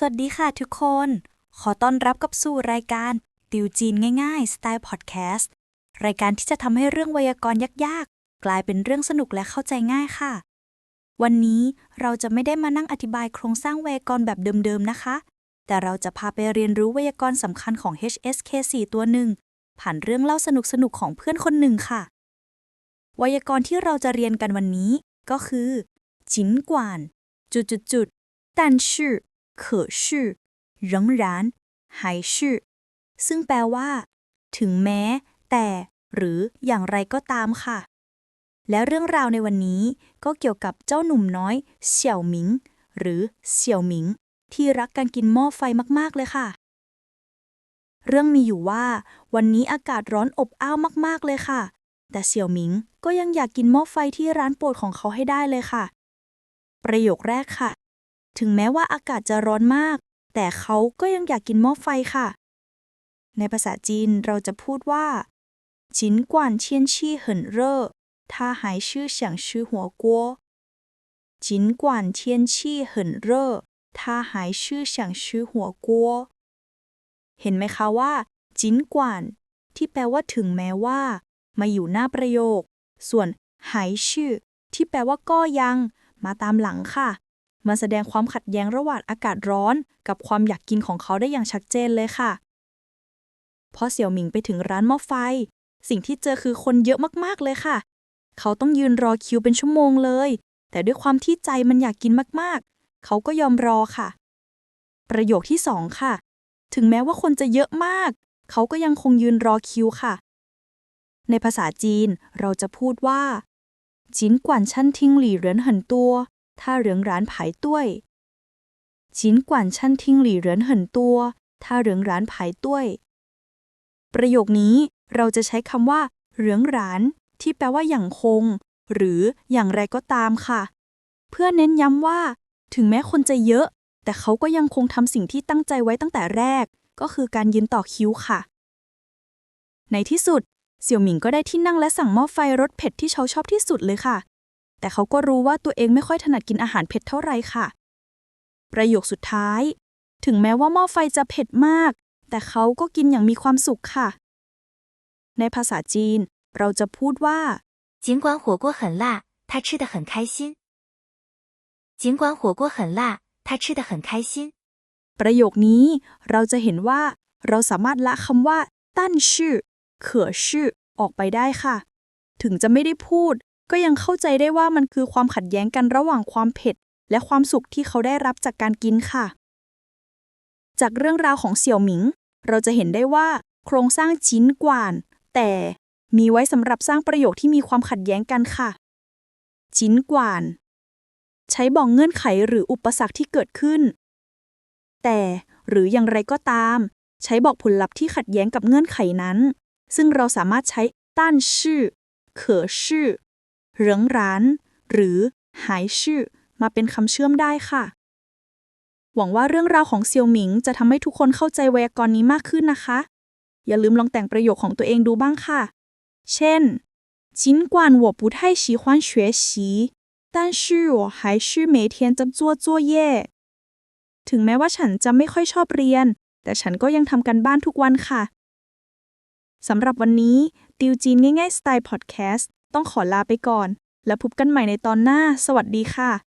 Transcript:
สวัสดีค่ะทุกคน ขอต้อนรับกับสู่รายการ ติวจีนง่ายๆ สไตล์พอดแคสต์รายการที่จะทำให้เรื่องไวยากรณ์ยากๆ กลายเป็นเรื่องสนุกและเข้าใจง่ายค่ะ วันนี้เราจะไม่ได้มานั่งอธิบายโครงสร้างไวยากรณ์แบบเดิมๆนะคะ แต่เราจะพาไปเรียนรู้ไวยากรณ์สำคัญของ HSK 4 ตัวหนึ่ง ผ่านเรื่องเล่าสนุกๆของเพื่อนคนหนึ่งค่ะ ไวยากรณ์ที่เราจะเรียนกันวันนี้ก็คือจินกวานจุดจุดจุด但是可是仍然还是ซึ่งแปลว่า ถึงแม้ แต่ หรืออย่างไรก็ตามค่ะ และเรื่องราวในวันนี้ก็เกี่ยวกับเจ้าหนุ่มน้อย เสี่ยวหมิง หรือเสี่ยวหมิง ที่รักการกินหม้อไฟมากๆเลยค่ะ เรื่องมีอยู่ว่า วันนี้อากาศร้อนอบอ้าวมากๆเลยค่ะ แต่เสี่ยวหมิงก็ยังอยากกินหม้อไฟที่ร้านโปรดของเขาให้ได้เลยค่ะ ประโยคแรกค่ะ ถึงแม้ว่าอากาศจะร้อนมาก แต่เขาก็ยังอยากกินหม้อไฟค่ะ ในภาษาจีนเราจะพูดว่าจินกวนเชียนชี่เหินเร่อถ้าหายชื่อเสียงชื่อหัวกัวจินกวนเทียนชี่เหินเร่อถ้าหายชื่อเสียงชื่อหัวกัวเห็นไหมคะว่าจินกวนที่แปลว่าถึงแม้ว่า มาอยู่หน้าประโยค ส่วนหายชื่อ ที่แปลว่าก็ยัง มาตามหลังค่ะ มันแสดงความขัดแย้งระหว่างอากาศร้อน กับความอยากกินของเขาได้อย่างชัดเจนเลยค่ะ พอเสี่ยวหมิงไปถึงร้านหม้อไฟ สิ่งที่เจอคือคนเยอะมากๆเลยค่ะ เขาต้องยืนรอคิวเป็นชั่วโมงเลย แต่ด้วยความที่ใจมันอยากกินมากๆ เขาก็ยอมรอค่ะ ประโยคที่สองค่ะ ถึงแม้ว่าคนจะเยอะมาก เขาก็ยังคงยืนรอคิวค่ะ ในภาษาจีนเราจะพูดว่าจินกวนชั่นทิ้งหลี่เหรินหันตัว 他仍然排队尽管餐厅里人很多他仍然排队ประโยคนี้เราจะใช้คำว่าเหรืองหราน ที่แปลว่าอย่างคง หรืออย่างไรก็ตามค่ะ เพื่อเน้นย้ำว่า ถึงแม้คนจะเยอะ แต่เขาก็ยังคงทำสิ่งที่ตั้งใจไว้ตั้งแต่แรก ก็คือการยืนต่อคิวค่ะ ในที่สุด เสี่ยวหมิงก็ได้ที่นั่งและสั่งหม้อไฟรสเผ็ดที่เขาชอบที่สุดเลยค่ะ แต่เขาก็รู้ว่าตัวเองไม่ค่อยถนัดกินอาหารเผ็ดเท่าไหร่ค่ะ ประโยคสุดท้าย ถึงแม้ว่าหม้อไฟจะเผ็ดมาก แต่เขาก็กินอย่างมีความสุขค่ะ ในภาษาจีน เราจะพูดว่า 尽管火锅很辣，他吃得很开心。尽管火锅很辣，他吃得很开心。 ประโยคนี้เราจะเห็นว่า เราสามารถละคำว่า ตั้นชื่อ เขอชื่อ ออกไปได้ค่ะ ถึงจะไม่ได้พูด ก็ยังเข้าใจได้ว่ามันคือความขัดแย้งกันระหว่างความเผ็ด และความสุขที่เขาได้รับจากการกินค่ะ จากเรื่องราวของเสี่ยวหมิง เราจะเห็นได้ว่า โครงสร้างชิ้นกว่าน แต่มีไว้สำหรับสร้างประโยคที่มีความขัดแย้งกันค่ะ ชิ้นกว่าน ใช้บอกเงื่อนไขหรืออุปสรรคที่เกิดขึ้น แต่หรืออย่างไรก็ตาม ใช้บอกผลลัพธ์ที่ขัดแย้งกับเงื่อนไขนั้น ซึ่งเราสามารถใช้ต้านชื่อ เขอชื่อ เหริงร้าน หรือหายชื่อ มาเป็นคำเชื่อมได้ค่ะ หวังว่าเรื่องราวของเซียวหมิงจะทำให้ทุกคนเข้าใจไวยากรณ์นี้มากขึ้นนะคะ อย่าลืมลองแต่งประโยคของตัวเองดูบ้างค่ะ เช่น尽管我不太喜欢学习但是我还是每天在做作业ถึงแม้ว่าฉันจะไม่ค่อยชอบเรียน แต่ฉันก็ยังทำกันบ้านทุกวันค่ะ สำหรับวันนี้ ติวจีนง่ายๆสไตล์พอดแคสต์ ต้องขอลาไปก่อน แล้วพบกันใหม่ในตอนหน้า สวัสดีค่ะ